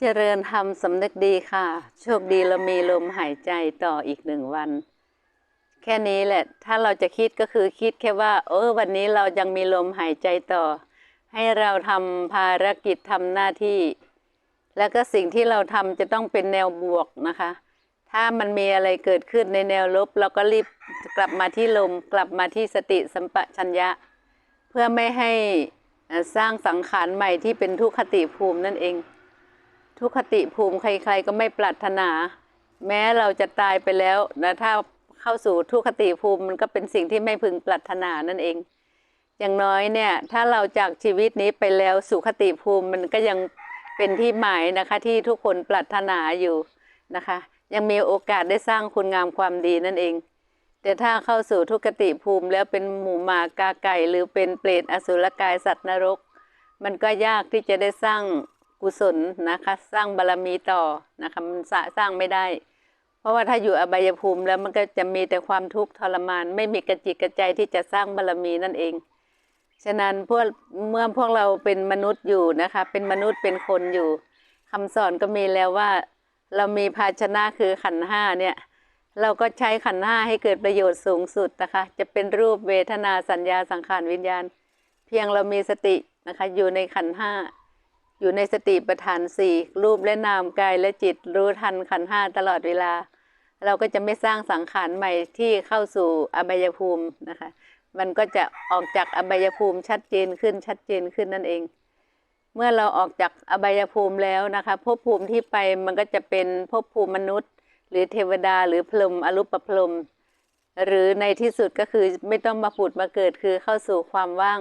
เจริญธรรมสำนึกดีค่ะ โชคดีเรามีลมหายใจต่ออีกหนึ่งวัน แค่นี้แหละ ถ้าเราจะคิดก็คือคิดแค่ว่า เออ วันนี้เรายังมีลมหายใจต่อ ให้เราทำภารกิจทำหน้าที่ แล้วก็สิ่งที่เราทำจะต้องเป็นแนวบวกนะคะ ถ้ามันมีอะไรเกิดขึ้นในแนวลบ เราก็รีบกลับมาที่ลม กลับมาที่สติสัมปชัญญะ เพื่อไม่ให้สร้างสังขารใหม่ที่เป็นทุกขติภูมินั่นเอง ทุกขติภูมิใครๆก็ไม่ปรารถนา แม้เราจะตายไปแล้วนะถ้าเข้าสู่ทุกขติภูมิมันก็เป็นสิ่งที่ไม่พึงปรารถนานั่นเอง อย่างน้อยเนี่ยถ้าเราจากชีวิตนี้ไปแล้วสุขติภูมิมันก็ยังเป็นที่หมายนะคะที่ทุกคนปรารถนาอยู่นะคะ ยังมีโอกาสได้สร้างคุณงามความดีนั่นเอง แต่ถ้าเข้าสู่ทุกขติภูมิแล้วเป็นหมูหมากาไก่ หรือเป็นเปรตอสุรกายสัตว์นรก มันก็ยากที่จะได้สร้าง กุศลนะคะ สร้างบารมีต่อนะคะมันสสร้างไม่ได้ เพราะว่าถ้าอยู่อบายภูมิแล้วมันก็จะมีแต่ความทุกข์ทรมาน ไม่มีกระจิตกระใจที่จะสร้างบารมีนั่นเอง ฉะนั้นพวกเมื่อพวกเราเป็นมนุษย์อยู่นะคะ เป็นมนุษย์เป็นคนอยู่คำสอนก็มีแล้วว่า เรามีภาชนะคือขันห้าเนี่ยเราก็ใช้ขันห้าให้เกิดประโยชน์สูงสุดนะคะ จะเป็นรูปเวทนาสัญญาสังขารวิญญาณ เพียงเรามีสตินะคะ อยู่ในขันห้า อยู่ในสติปัฏฐานสี่รูปและนามกายและจิตรู้ทันขันห้าตลอดเวลา เราก็จะไม่สร้างสังขารใหม่ที่เข้าสู่อบายภูมินะคะ มันก็จะออกจากอบายภูมิชัดเจนขึ้นชัดเจนขึ้นนั่นเอง เมื่อเราออกจากอบายภูมิแล้วนะคะภพภูมิที่ไปมันก็จะเป็นภพภูมิมนุษย์ หรือเทวดาหรือพรหมอรูปพรหมหรือในที่สุดก็คือไม่ต้องมาผุดมาเกิดคือเข้าสู่ความว่าง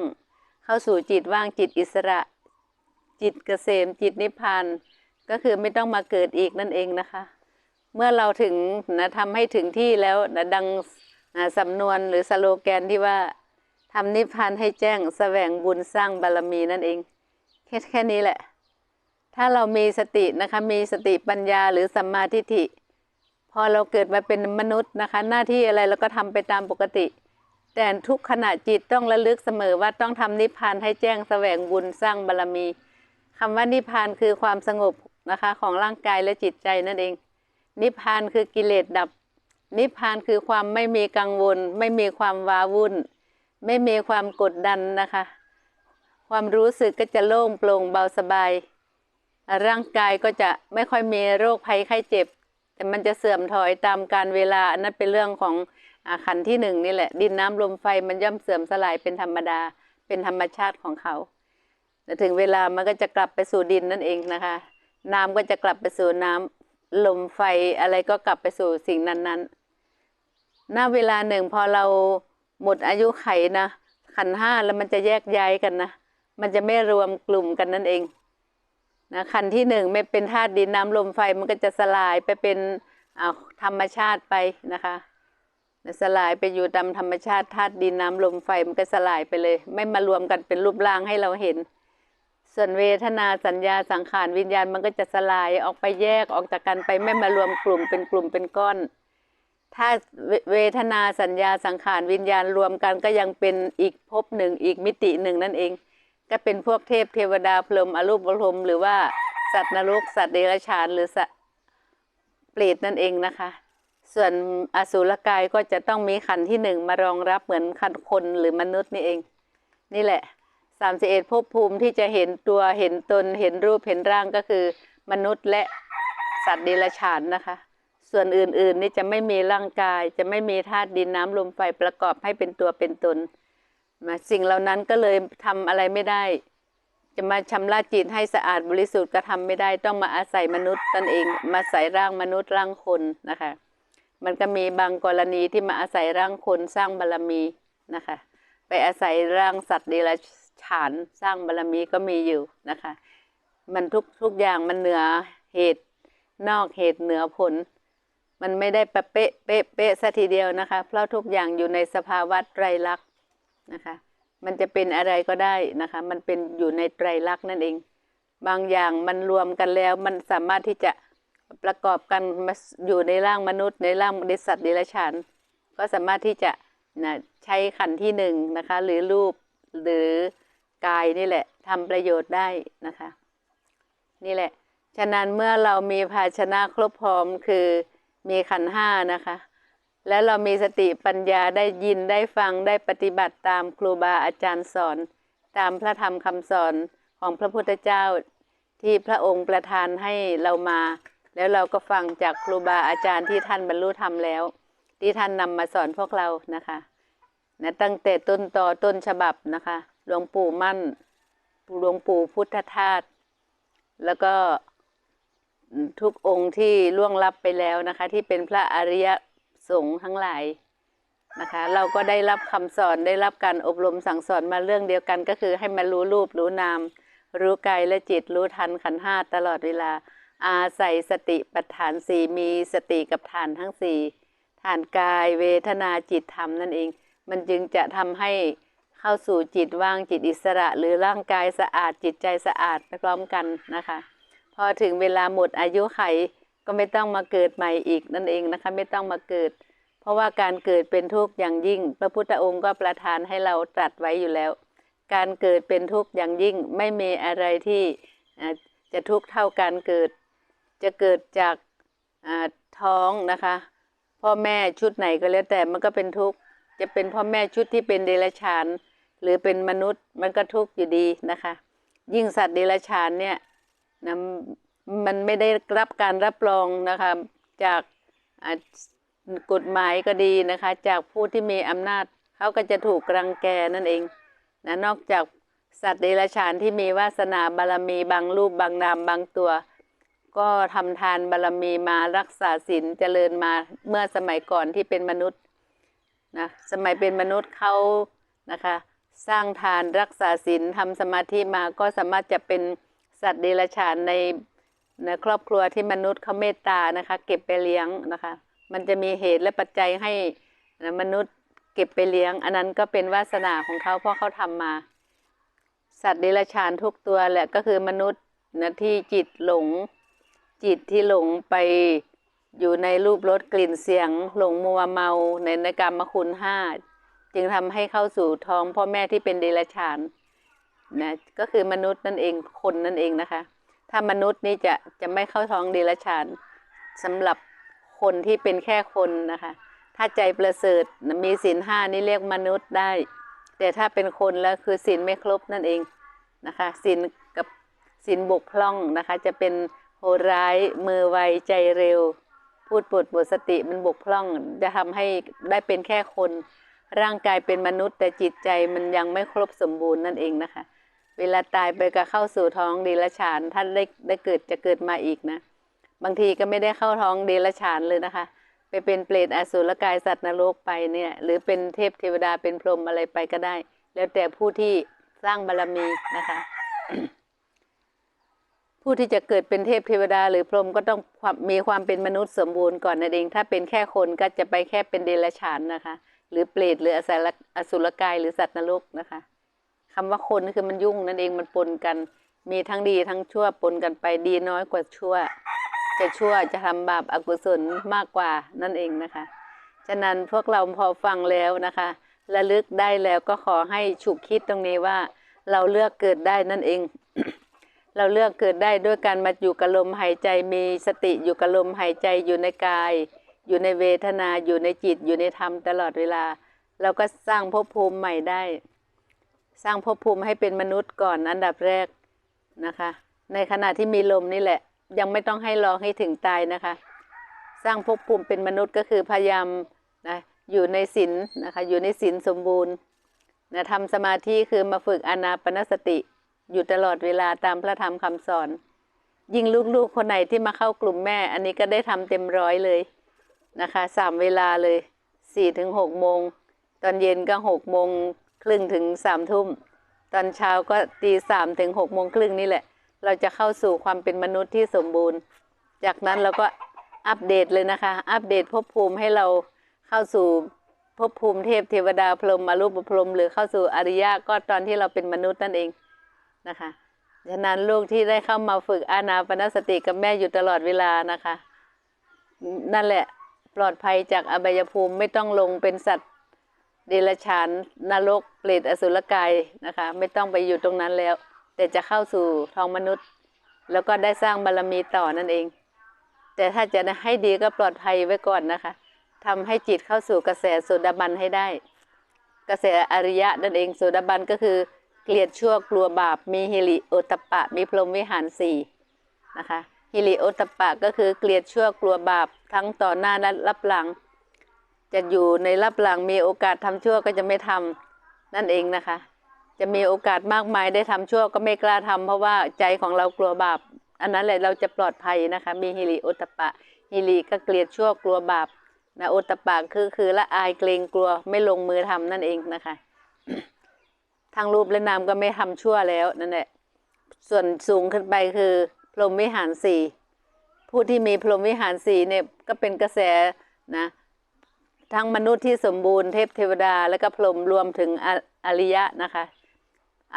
เข้าสู่จิตว่างจิตอิสระ จิตเกษมจิตนิพพานก็คือไม่ต้องมาเกิดอีกนั่นเองนะคะ เมื่อเราถึงนะทำให้ถึงที่แล้วนะดังนะสำนวนหรือสโลแกนที่ว่าทำนิพพานให้แจ้งแสวงบุญสร้างบารมีนั่นเองแค่แค่นี้แหละ ถ้าเรามีสตินะคะมีสติปัญญาหรือสัมมาทิฏฐิ พอเราเกิดมาเป็นมนุษย์นะคะ หน้าที่อะไรเราก็ทำไปตามปกติ แต่ทุกขณะจิตต้องระลึกเสมอว่าต้องทำนิพพานให้แจ้งแสวงบุญสร้างบารมี คำว่านิพพานคือความสงบนะคะของร่างกายและจิตใจนั่นเอง นิพพานคือกิเลสดับ นิพพานคือความไม่มีกังวล ไม่มีความว้าวุ่น ไม่มีความกดดันนะคะ ความรู้สึกก็จะโล่งโปร่งเบาสบาย ร่างกายก็จะไม่ค่อยมีโรคภัยไข้เจ็บ แต่มันจะเสื่อมถอยตามการเวลาอันนั้นเป็นเรื่องของอาขันที่หนึ่งนี่แหละ ดินน้ำลมไฟมันย่อมเสื่อมสลายเป็นธรรมดา เป็นธรรมชาติของเขา แต่ถึงเวลามันก็จะกลับไปสู่ดินนั่นเองนะคะ น้ำก็จะกลับไปสู่น้ำลมไฟอะไรก็กลับไปสู่สิ่งนั้นๆณเวลาหนึ่งพอเราหมดอายุไขนะขันห้าแล้วมันจะแยกย้ายกันนะ มันจะไม่รวมกลุ่มกันนั่นเองนะขันที่หนึ่งไม่เป็นธาตุดินน้ำลมไฟมันก็จะสลายไปเป็นธรรมชาติไปนะคะสลายไปอยู่ตามธรรมชาติธาตุดินน้ำลมไฟมันก็สลายไปเลย ไม่มารวมกันเป็นรูปร่างให้เราเห็น ส่วนเวทนาสัญญาสังขารวิญญาณมันก็จะสลายออกไปแยกออกจากกันไปไม่มารวมกลุ่มเป็นกลุ่มเป็นก้อน ถ้าเวเวทนาสัญญาสังขารวิญญาณรวมกันก็ยังเป็นอีกภพหนึ่งอีกมิติหนึ่งนั่นเอง ก็เป็นพวกเทพเทวดาพรหมอรูปพรหมหรือว่าสัตว์นรกสัตว์เดรัจฉานหรือสัตว์เปรตนั่นเองนะคะ ส่วนอสุรกายก็จะต้องมีขันธ์ที่หนึ่งมารองรับเหมือนขันธ์คนหรือมนุษย์นี่เอง นี่แหละ สามสิบเอ็ดภพภูมิที่จะเห็นตัวเห็นตนเห็นรูปเห็นร่างก็คือ มนุษย์และสัตว์เดรัจฉานนะคะ ส่วนอื่นๆนี่จะไม่มีร่างกาย จะไม่มีธาตุดินน้ำลมไฟประกอบให้เป็นตัวเป็นตนมาสิ่งเหล่านั้นก็เลยทำอะไรไม่ได้ จะมาชำระจิตให้สะอาดบริสุทธิ์ก็ทำไม่ได้ต้องมาอาศัยมนุษย์ตนเองมาใส่ร่างมนุษย์ร่างคนนะคะ มันก็มีบางกรณีที่มาอาศัยร่างคนสร้างบารมีนะคะ ไปอาศัยร่างสัตว์เดรัจ ฉานสร้างบารมีก็มีอยู่นะคะ มันทุกทุกอย่างมันเหนือเหตุนอกเหตุเหนือผล มันไม่ได้ปะเป๊ะเป๊ะเป๊ะซะทีเดียวนะคะ เพราะทุกอย่างอยู่ในสภาวะไตรลักษณ์นะคะ มันจะเป็นอะไรก็ได้นะคะ มันเป็นอยู่ในไตรลักษณ์นั่นเอง บางอย่างมันรวมกันแล้วมันสามารถที่จะประกอบกันมาอยู่ในร่างมนุษย์ ในร่างเดสัตว์เดรัจฉานก็สามารถที่จะนะใช้ขันธ์ที่หนึ่งนะคะ หรือรูปหรือ กายนี่แหละทำประโยชน์ได้นะคะ นี่แหละ ฉะนั้นเมื่อเรามีภาชนะครบพร้อมคือมีขันห้านะคะ และเรามีสติปัญญาได้ยินได้ฟังได้ปฏิบัติตามครูบาอาจารย์สอน ตามพระธรรมคำสอนของพระพุทธเจ้าที่พระองค์ประทานให้เรามา แล้วเราก็ฟังจากครูบาอาจารย์ที่ท่านบรรลุธรรมแล้ว ที่ท่านนำมาสอนพวกเรานะคะนะตั้งแต่ต้นต่อต้นฉบับนะคะ หลวงปู่มั่นหลวงปู่พุทธทาสแล้วก็ทุกองค์ที่ล่วงลับไปแล้วนะคะ ที่เป็นพระอริยสงฆ์ทั้งหลายนะคะ เราก็ได้รับคำสอนได้รับการอบรมสั่งสอนมาเรื่องเดียวกัน ก็คือให้มารู้รูปรู้นาม รู้กายและจิตรู้ทันขันธ์ห้าตลอดเวลา อาศัยสติปัฏฐานสี่มีสติกับฐานทั้งสี่ฐานกายเวทนาจิตธรรมนั่นเอง มันจึงจะทำให้ เข้าสู่จิตว่างจิตอิสระ หรือร่างกายสะอาดจิตใจสะอาดไปพร้อมกันนะคะ พอถึงเวลาหมดอายุไขก็ไม่ต้องมาเกิดใหม่อีกนั่นเองนะคะไม่ต้องมาเกิด เพราะว่าการเกิดเป็นทุกข์อย่างยิ่ง พระพุทธองค์ก็ประทานให้เราตรัสไว้อยู่แล้ว การเกิดเป็นทุกข์อย่างยิ่งไม่มีอะไรที่จะทุกข์เท่าการเกิด จะเกิดจากท้องนะคะ พ่อแม่ชุดไหนก็แล้วแต่มันก็เป็นทุกข์จะเป็นพ่อแม่ชุดที่เป็นเดรัจฉาน หรือเป็นมนุษย์มันก็ทุกข์อยู่ดีนะคะ ยิ่งสัตว์เดรัจฉานเนี่ยนะมันไม่ได้รับการรับรองนะคะจากกฎหมายก็ดีนะคะ จากผู้ที่มีอำนาจเขาก็จะถูกรังแกนั่นเองนะนอกจากสัตว์เดรัจฉานที่มีวาสนาบารมีบางรูปบางนามบางตัว ก็ทำทานบารมีมารักษาศีลเจริญมาเมื่อสมัยก่อนที่เป็นมนุษย์นะสมัยเป็นมนุษย์เขานะคะ สร้างทานรักษาศีลทำสมาธิมาก็สามารถจะเป็นสัตว์เดรัจฉานในในครอบครัวที่มนุษย์เขาเมตตานะคะ เก็บไปเลี้ยงนะคะ มันจะมีเหตุและปัจจัยให้มนุษย์เก็บไปเลี้ยง อันนั้นก็เป็นวาสนาของเขาเพราะเขาทำมา สัตว์เดรัจฉานทุกตัวแหละก็คือมนุษย์นะที่จิตหลง จิตที่หลงไปอยู่ในรูปรสกลิ่นเสียง หลงมัวเมาในในกรรมคุณห้า จึงทำให้เข้าสู่ท้องพ่อแม่ที่เป็นเดรัจฉานนะก็คือมนุษย์นั่นเองคนนั่นเองนะคะ ถ้ามนุษย์นี่จะจะไม่เข้าท้องเดรัจฉานสำหรับคนที่เป็นแค่คนนะคะ ถ้าใจประเสริฐมีศีลห้านี่เรียกมนุษย์ได้ แต่ถ้าเป็นคนแล้วคือศีลไม่ครบนั่นเองนะคะศีลกับศีลบกพร่องนะคะ จะเป็นโหร้ายมือไวใจเร็ว พูดปดบทสติมันบกพร่อง จะทำให้ได้เป็นแค่คน ร่างกายเป็นมนุษย์แต่จิตใจมันยังไม่ครบสมบูรณ์นั่นเองนะคะ เวลาตายไปก็เข้าสู่ท้องเดรัจฉานท่านได้ได้เกิดจะเกิดมาอีกนะ บางทีก็ไม่ได้เข้าท้องเดรัจฉานเลยนะคะ ไปเป็นเปรตอสุรกายสัตว์นรกไปเนี่ย หรือเป็นเทพเทวดาเป็นพรหมอะไรไปก็ได้ แล้วแต่ผู้ที่สร้างบารมีนะคะผู้ที่จะเกิดเป็นเทพเทวดาหรือพรหมก็ต้องมมีความเป็นมนุษย์สมบูรณ์ก่อนนั่นเอง ถ้าเป็นแค่คนก็จะไปแค่เป็นเดรัจฉานนะคะ หรือเปรตหรืออสรอสุรกายหรือสัตว์นรกนะคะคำว่าคนคือมันยุ่งนั่นเองมันปนกัน มีทั้งดีทั้งชั่วปนกันไปดีน้อยกว่าชั่ว จะชั่วจะทำบาปอกุศลมากกว่านั่นเองนะคะ ฉะนั้นพวกเราพอฟังแล้วนะคะระลึกได้แล้วก็ขอให้ฉุกคิดตรงนี้ว่า เราเลือกเกิดได้นั่นเอง เราเลือกเกิดได้ด้วยการมาอยู่กับลมหายใจมีสติอยู่กับลมหายใจอยู่ในกาย อยู่ในเวทนาอยู่ในจิตอยู่ในธรรมตลอดเวลา เราก็สร้างภพภูมิใหม่ได้ สร้างภพภูมิให้เป็นมนุษย์ก่อนอันดับแรกนะคะ ในขณะที่มีลมนี่แหละ ยังไม่ต้องให้รอให้ถึงตายนะคะ สร้างภพภูมิเป็นมนุษย์ก็คือพยายามนะอยู่ในศีลนะคะอยู่ในศีลสมบูรณ์นะทำสมาธิคือมาฝึกอนาปนสติ อยู่ตลอดเวลาตามพระธรรมคำสอน ยิ่งลูกๆคนไหนที่มาเข้ากลุ่มแม่ อันนี้ก็ได้ทำเต็มร้อยเลย นะคะสามเวลาเลยสี่ถึงหกโมง ตอนเย็นก็หกโมงครึ่งถึงสามทุ่ม ตอนเช้าก็ตีสามถึงหกโมงครึ่งนี่แหละ เราจะเข้าสู่ความเป็นมนุษย์ที่สมบูรณ์ จากนั้นเราก็อัปเดตเลยนะคะ อัปเดตภพภูมิให้เราเข้าสู่ภพภูมิเทพเทวดาพรหมอรูปพรหมหรือเข้าสู่อริยะก็ตอนที่เราเป็นมนุษย์นั่นเองนะคะฉะนั้นลูกที่ได้เข้ามาฝึกอานาปนสติกับแม่อยู่ตลอดเวลานะคะ นั่นแหละ ปลอดภัยจากอบายภูมิไม่ต้องลงเป็นสัตว์เดรัจฉานนรกเปรตอสุรกายนะคะ ไม่ต้องไปอยู่ตรงนั้นแล้ว แต่จะเข้าสู่ท้องมนุษย์ แล้วก็ได้สร้างบารมีต่อนั่นเอง แต่ถ้าจะให้ดีก็ปลอดภัยไว้ก่อนนะคะทำให้จิตเข้าสู่กระแสโสดาบันให้ได้ กระแสอริยะนั่นเองโสดาบันก็คือ เกลียดชั่วกลัวบาปมีฮิริโอตปปะมีพรหมวิหารสี่นะคะ ฮิริโอตปะก็คือเกลียดชั่วกลัวบาปทั้งต่อหน้าและรับหลัง จะอยู่ในรับหลังมีโอกาสทำชั่วก็จะไม่ทำนั่นเองนะคะ จะมีโอกาสมากมายได้ทำชั่วก็ไม่กล้าทำเพราะว่าใจของเรากลัวบาป อันนั้นแหละเราจะปลอดภัยนะคะ มีฮิริโอตปะฮิริก็เกลียดชั่วกลัวบาปนะโอตปะคือคือละอายเกรงกลัวไม่ลงมือทำนั่นเองนะคะทางรูปและนามก็ไม่ทำชั่วแล้วนั่นแหละส่วนสูงขึ้นไปคือ พรหมวิหารสี่ผู้ที่มีพรหมวิหารสี่เนี่ยก็เป็นกระแสนะทั้งมนุษย์ที่สมบูรณ์เทพเทวดา และก็พรหมรวมถึงออริยะนะคะ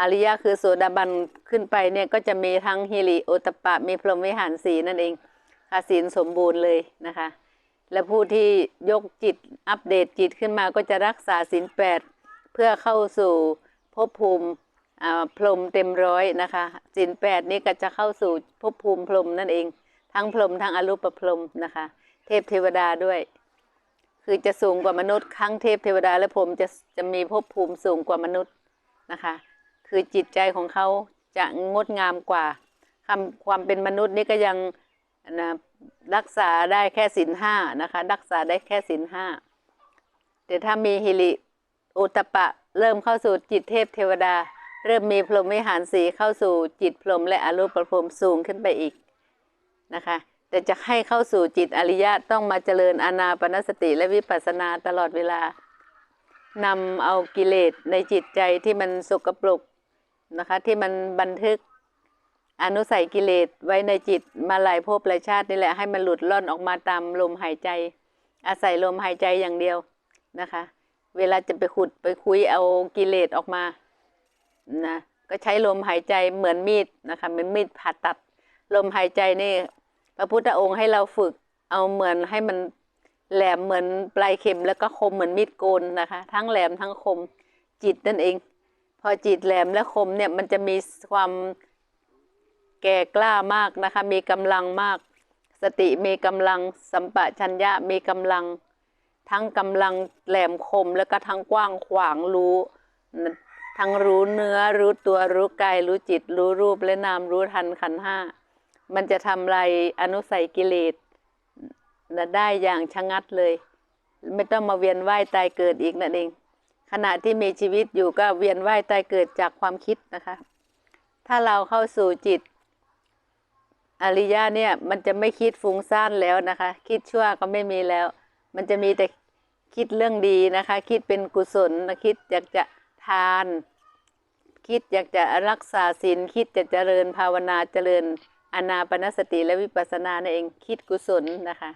อริยะคือโสดาบันขึ้นไปเนี่ยก็จะมีทั้งฮิริโอตปะ มีพรหมวิหารสีนั่นเองค่ะศีลสมบูรณ์เลยนะคะ และผู้ที่ยกจิตอัปเดตจิตขึ้นมาก็จะรักษาศีลแปดเพื่อเข้าสู่ภพภูมิ พรมเต็มร้อยนะคะศีลแปดนี้ก็จะเข้าสู่ภพภูมิพรมนั่นเอง ทั้งพรมทั้งอรูปพรมนะคะ เทพเทวดาด้วย คือจะสูงกว่ามนุษย์ครั้งเทพเทวดาและพรมจะจะมีภพภูมิสูงกว่ามนุษย์นะคะ คือจิตใจของเขาจะงดงามกว่าคำความเป็นมนุษย์นี่ก็ยังนะรักษาได้แค่ศีลห้านะคะ รักษาได้แค่ศีลห้าแต่ถ้ามีฮิริโอตปะเริ่มเข้าสู่จิตเทพเทวดา เริ่มมีพรหมวิหารสีเข้าสู่จิตพรหมและอรูปพรหมสูงขึ้นไปอีกนะคะ แต่จะให้เข้าสู่จิตอริยะต้องมาเจริญอานาปนสติและวิปัสสนาตลอดเวลานำเอากิเลสในจิตใจที่มันสกปรกนะคะ ที่มันบันทึกอนุสัยกิเลสไว้ในจิตมาหลายภพหลายชาตินี่แหละให้มันหลุดล่อนออกมาตามลมหายใจ อาศัยลมหายใจอย่างเดียวนะคะ เวลาจะไปขุดไปคุยเอากิเลสออกมา นะก็ใช้ลมหายใจเหมือนมีดนะคะเหมือนมีดผ่าตัดลมหายใจนี่พระพุทธองค์ให้เราฝึกเอาเหมือนให้มันแหลมเหมือนปลายเข็มแล้วก็คมเหมือนมีดโกนนะคะ ทั้งแหลมทั้งคมจิตนั่นเอง พอจิตแหลมและคมเนี่ยมันจะมีความแก่กล้ามากนะคะ มีกำลังมาก สติมีกำลังสัมปชัญญะมีกำลัง ทั้งกำลังแหลมคมแล้วก็ทั้งกว้างขวางรู้ ทั้งรู้เนื้อรู้ตัวรู้กายรู้จิต รู้รูปและนามรู้ทันขันห้า มันจะทำลายอนุสัยกิเลสนะได้อย่างชะงัดเลย ไม่ต้องมาเวียนว่ายตายเกิดอีกนั่นเอง ขณะที่มีชีวิตอยู่ก็เวียนว่ายตายเกิดจากความคิดนะคะ ถ้าเราเข้าสู่จิต อริยะเนี่ยมันจะไม่คิดฟุ้งซ่านแล้วนะคะ คิดชั่วก็ไม่มีแล้ว มันจะมีแต่คิดเรื่องดีนะคะ คิดเป็นกุศลคิดอยากจะ ทาน คิดอยากจะรักษาศีลคิดจะเจริญภาวนาเจริญอนาปนสติและวิปัสสนานั่นเองคิดกุศลนะคะ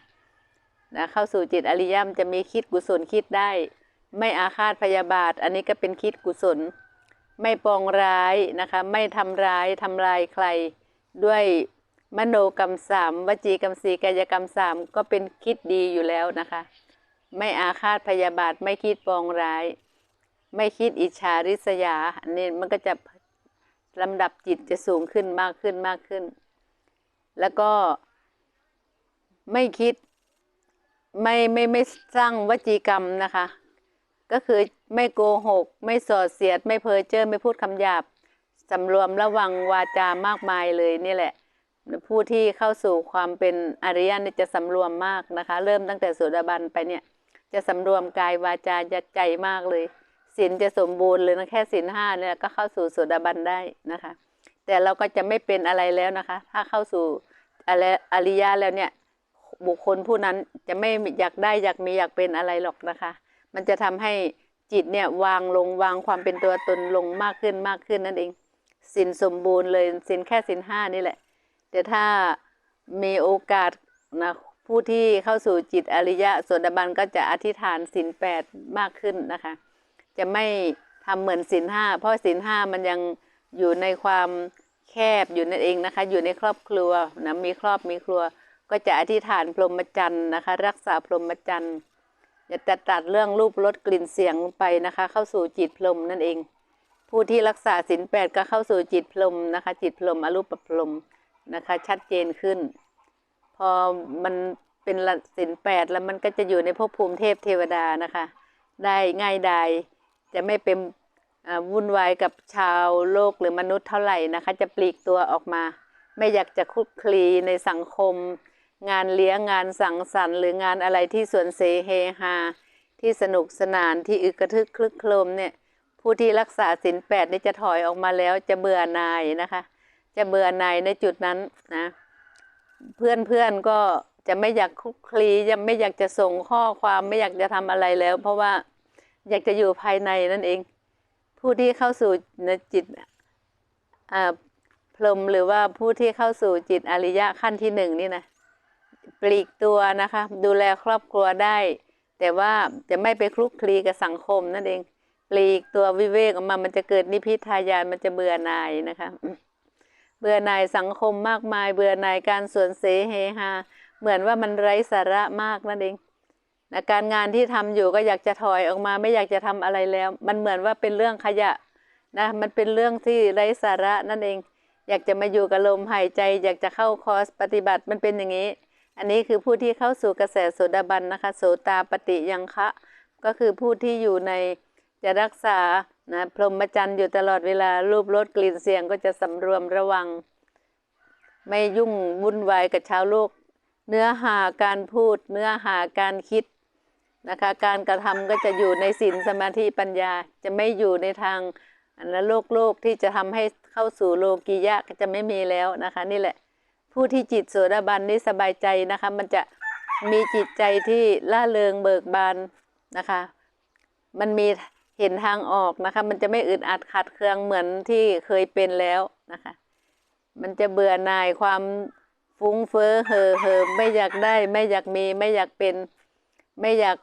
นะเข้าสู่จิตอริยมจะมีคิดกุศลคิดได้ ไม่อาฆาตพยาบาท อันนี้ก็เป็นคิดกุศล ไม่ปองร้ายนะคะ ไม่ทำร้ายทำลายใคร ด้วยมโนกรรมสามวจีกรรมสีกายกรรมสามก็เป็นคิดดีอยู่แล้วนะคะ ไม่อาฆาตพยาบาทไม่คิดปองร้าย ไม่คิดอิจฉาริษยาอันนี้มันก็จะลำดับจิตจะสูงขึ้นมากขึ้นมากขึ้น แล้วก็ไม่คิดไม่ไม่ไม่สร้างวจีกรรมนะคะ ก็คือไม่โกหก ไม่สอดเสียด ไม่เพ้อเจ้อไม่พูดคำหยาบสำรวมระวังวาจามากมายเลยนี่แหละ ผู้ที่เข้าสู่ความเป็นอริยะนี่จะสำรวมมากนะคะ เริ่มตั้งแต่โสดาบันไปเนี่ย จะสำรวมกายวาจาจะใจมากเลย ศีลจะสมบูรณ์เลยนะแค่ศีลห้าเนี่ยก็เข้าสู่โสดาบันได้นะคะ แต่เราก็จะไม่เป็นอะไรแล้วนะคะ ถ้าเข้าสู่อะไรอริยะแล้วเนี่ยบุคคลผู้นั้นจะไม่อยากได้อยากมีอยากเป็นอะไรหรอกนะคะ มันจะทำให้จิตเนี่ยวางลงวางความเป็นตัวตนลงมากขึ้นมากขึ้นนั่นเองสินสมบูรณ์เลยสินแค่สินห้านี่แหละ แต่ถ้ามีโอกาสนะผู้ที่เข้าสู่จิตอริยะโสดาบันก็จะอธิษฐานสินแปดมากขึ้นนะคะ จะไม่ทำเหมือนสินห้าเพราะสินห้ามันยังอยู่ในความแคบอยู่นั่นเองนะคะ อยู่ในครอบครัวนะมีครอบมีครัว ก็จะอธิษฐานพรหมจรรย์นะคะ รักษาพรหมจรรย์จะตัดตัดเรื่องรูปรสกลิ่นเสียงไปนะคะ เข้าสู่จิตพรหมนั่นเอง ผู้ที่รักษาศีลแปดก็เข้าสู่จิตพรหมนะคะ จิตพรหมอรูปพรหมนะคะ ชัดเจนขึ้น พอมันเป็นละสินแปดแล้วมันก็จะอยู่ในภพภูมิเทพเทวดานะคะ ได้ง่ายดาย จะไม่เป็นวุ่นวายกับชาวโลกหรือมนุษย์เท่าไหร่นะคะ จะปลีกตัวออกมา ไม่อยากจะคุกคลีในสังคม งานเลี้ยงงานสังสรรค์ หรืองานอะไรที่สวนเสเฮฮาที่สนุกสนานที่อึกระทึกคลึกโครมเนี่ยผู้ที่รักษาศีลแปดนี่จะถอยออกมาแล้วจะเบื่อหน่ายนะคะ จะเบื่อหน่ายในจุดนั้นนะเพื่อนเพื่อนๆก็จะไม่อยากคุกคลีจะไม่อยากจะส่งข้อความไม่อยากจะทำอะไรแล้ว เพราะว่า อยากจะอยู่ภายในนั่นเอง ผู้ที่เข้าสู่นจิตพรมหรือว่าผู้ที่เข้าสู่จิตอริยะขั้นที่หนึ่งนี่นะปลีกตัวนะคะ ดูแลครอบครัวได้ แต่ว่าจะไม่ไปคลุกคลีกับสังคมนั่นเองปลีกตัววิเวกออกมามันจะเกิดนิพพิทายานมันจะเบื่อหน่ายนะคะ เบื่อหน่ายสังคมมากมาย เบื่อหน่ายการสวนเสเฮฮาเหมือนว่ามันไร้สาระมากนั่นเอง นะการงานที่ทำอยู่ก็อยากจะถอยออกมาไม่อยากจะทำอะไรแล้ว มันเหมือนว่าเป็นเรื่องขยะนะมันเป็นเรื่องที่ไร้สาระนั่นเอง อยากจะมาอยู่กับลมหายใจ อยากจะเข้าคอร์สปฏิบัติมันเป็นอย่างนี้ อันนี้คือผู้ที่เข้าสู่กระแสโสดาบันนะคะโสตาปฏิยังคะ ก็คือผู้ที่อยู่ในจะรักษานะพรหมจรรย์อยู่ตลอดเวลารูปรสกลิ่นเสียงก็จะสำรวมระวัง ไม่ยุ่งวุ่นวายกับชาวโลก เนื้อหาการพูด เนื้อหาการคิด นะคะ การกระทำก็จะอยู่ในศีลสมาธิปัญญาจะไม่อยู่ในทางอันนโลกโลกที่จะทำให้เข้าสู่โลกียะก็จะไม่มีแล้วนะคะ นี่แหละ ผู้ที่จิตโสดาบันนี่สบายใจนะคะ มันจะมีจิตใจที่ล่าเริงเบิกบานนะคะ มันมีเห็นทางออกนะคะ มันจะไม่อึดอัดขัดเคืองเหมือนที่เคยเป็นแล้วนะคะ มันจะเบื่อหน่ายความฟุ้งเฟ้อเห่อเหิมไม่อยากได้ ไม่อยากมีไม่อยากเป็น ไม่อยาก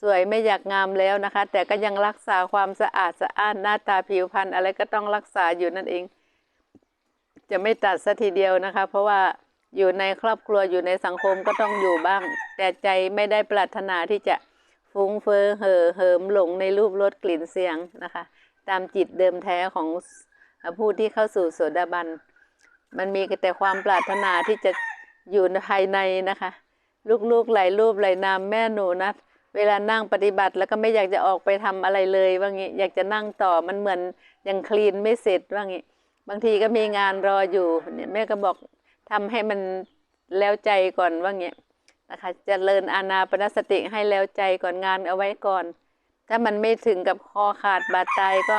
สวยไม่อยากงามแล้วนะคะ แต่ก็ยังรักษาความสะอาดสะอ้านหน้าตาผิวพรรณอะไรก็ต้องรักษาอยู่นั่นเอง จะไม่ตัดสัทีเดียวนะคะ เพราะว่าอยู่ในครอบครัวอยู่ในสังคมก็ต้องอยู่บ้าง แต่ใจไม่ได้ปรารถนาที่จะฟุ้งเฟ้อเห่อเหิมหลงในรูปรสกลิ่นเสียงนะคะ ตามจิตเดิมแท้ของผู้ที่เข้าสู่โสดาบัน มันมีแต่ความปรารถนาที่จะอยู่ภายในนะคะ ลูกๆไหลรูปไหลนามแม่หนูนะ เวลานั่งปฏิบัติแล้วก็ไม่อยากจะออกไปทำอะไรเลยว่างี้อยากจะนั่งต่อมันเหมือนยังคลีนไม่เสร็จว่างี้บางทีก็มีงานรออยู่เนี่ยแม่ก็บอกทำให้มันแล้วใจก่อนว่างี้นะคะจเจริญอานาปนสติให้แล้วใจก่อนงานเอาไว้ก่อน ถ้ามันไม่ถึงกับคอขาดบาดตายก็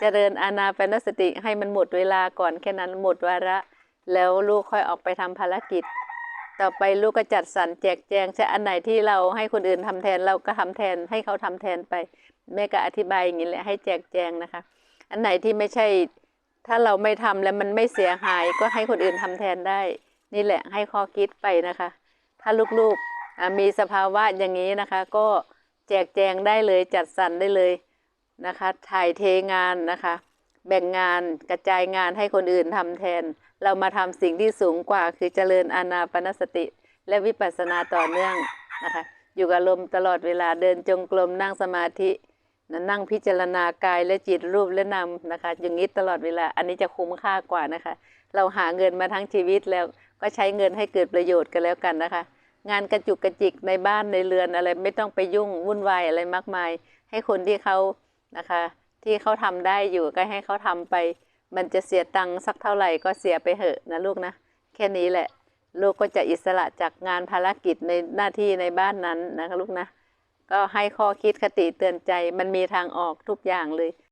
เจริญอานาปนสติให้มันหมดเวลาก่อนแค่นั้นหมดวาระ แล้วลูกค่อยออกไปทำภารกิจ ต่อไปลูกก็จัดสรรแจกแจงใช่อันไหนที่เราให้คนอื่นทำแทนเราก็ทำแทนให้เขาทำแทนไป แม่ก็อธิบายอย่างนี้แหละให้แจกแจงนะคะ อันไหนที่ไม่ใช่ ถ้าเราไม่ทำแล้วมันไม่เสียหายก็ให้คนอื่นทำแทนได้ นี่แหละให้ข้อคิดไปนะคะ ถ้าลูกๆมีสภาวะอย่างนี้นะคะ ก็แจกแจงได้เลยจัดสรรได้เลยนะคะ ถ่ายเทงานนะคะ แบ่งงานกระจายงานให้คนอื่นทำแทน เรามาทำสิ่งที่สูงกว่าคือเจริญอานาปนสติ และวิปัสสนาต่อเนื่องนะคะอยู่กับลมตลอดเวลาเดินจงกรมนั่งสมาธินะนั่งพิจารณากายและจิตรูปและนามนะคะ อย่างนี้ตลอดเวลา อันนี้จะคุ้มค่ากว่านะคะ เราหาเงินมาทั้งชีวิตแล้วก็ใช้เงินให้เกิดประโยชน์กันแล้วกันนะคะ งานกระจุกกระจิกในบ้านในเรือนอะไรไม่ต้องไปยุ่งวุ่นวายอะไรมากมาย ให้คนที่เขานะคะ ที่เขาทำได้อยู่ก็ให้เขาทำไป มันจะเสียตังค์สักเท่าไหร่ก็เสียไปเหอะนะลูกนะ แค่นี้แหละ ลูกก็จะอิสระจากงานภารกิจในหน้าที่ในบ้านนั้นนะคะลูกนะ ก็ให้ข้อคิดคติเตือนใจมันมีทางออกทุกอย่างเลย